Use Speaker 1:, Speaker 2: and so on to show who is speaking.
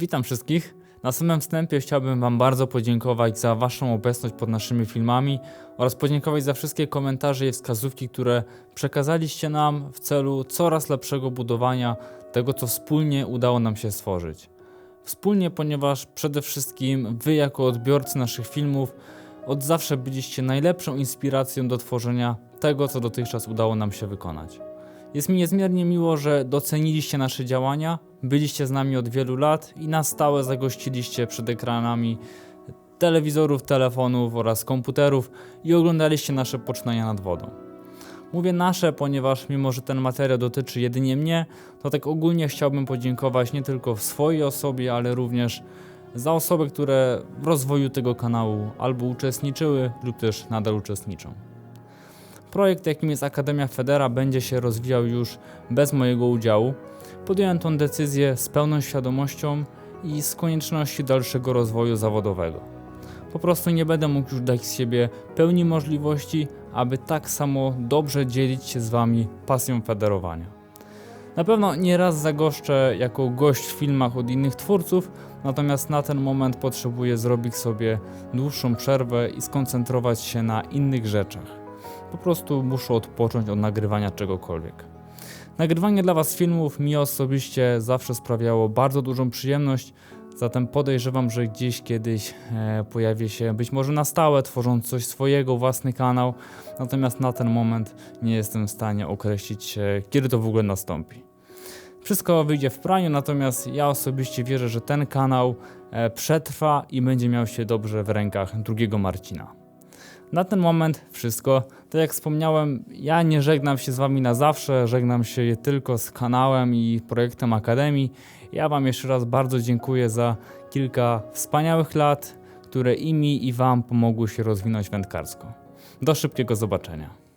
Speaker 1: Witam wszystkich. Na samym wstępie chciałbym Wam bardzo podziękować za Waszą obecność pod naszymi filmami oraz podziękować za wszystkie komentarze i wskazówki, które przekazaliście nam w celu coraz lepszego budowania tego, co wspólnie udało nam się stworzyć. Wspólnie, ponieważ przede wszystkim Wy, jako odbiorcy naszych filmów, od zawsze byliście najlepszą inspiracją do tworzenia tego, co dotychczas udało nam się wykonać. Jest mi niezmiernie miło, że doceniliście nasze działania, byliście z nami od wielu lat i na stałe zagościliście przed ekranami telewizorów, telefonów oraz komputerów i oglądaliście nasze poczynania nad wodą. Mówię nasze, ponieważ mimo, że ten materiał dotyczy jedynie mnie, to tak ogólnie chciałbym podziękować nie tylko w swojej osobie, ale również za osoby, które w rozwoju tego kanału albo uczestniczyły lub też nadal uczestniczą. Projekt, jakim jest Akademia Federa, będzie się rozwijał już bez mojego udziału. Podjąłem tę decyzję z pełną świadomością i z konieczności dalszego rozwoju zawodowego. Po prostu nie będę mógł już dać z siebie pełni możliwości, aby tak samo dobrze dzielić się z Wami pasją federowania. Na pewno nie raz zagoszczę jako gość w filmach od innych twórców, natomiast na ten moment potrzebuję zrobić sobie dłuższą przerwę i skoncentrować się na innych rzeczach. Po prostu muszę odpocząć od nagrywania czegokolwiek. Nagrywanie dla Was filmów mi osobiście zawsze sprawiało bardzo dużą przyjemność, zatem podejrzewam, że gdzieś kiedyś e, pojawię się być może na stałe, tworząc coś swojego, własny kanał, natomiast na ten moment nie jestem w stanie określić, e, kiedy to w ogóle nastąpi. Wszystko wyjdzie w praniu, natomiast ja osobiście wierzę, że ten kanał e, przetrwa i będzie miał się dobrze w rękach drugiego Marcina. Na ten moment wszystko. Tak jak wspomniałem, ja nie żegnam się z Wami na zawsze, żegnam się tylko z kanałem i projektem Akademii. Ja Wam jeszcze raz bardzo dziękuję za kilka wspaniałych lat, które i mi, i Wam pomogły się rozwinąć wędkarsko. Do szybkiego zobaczenia.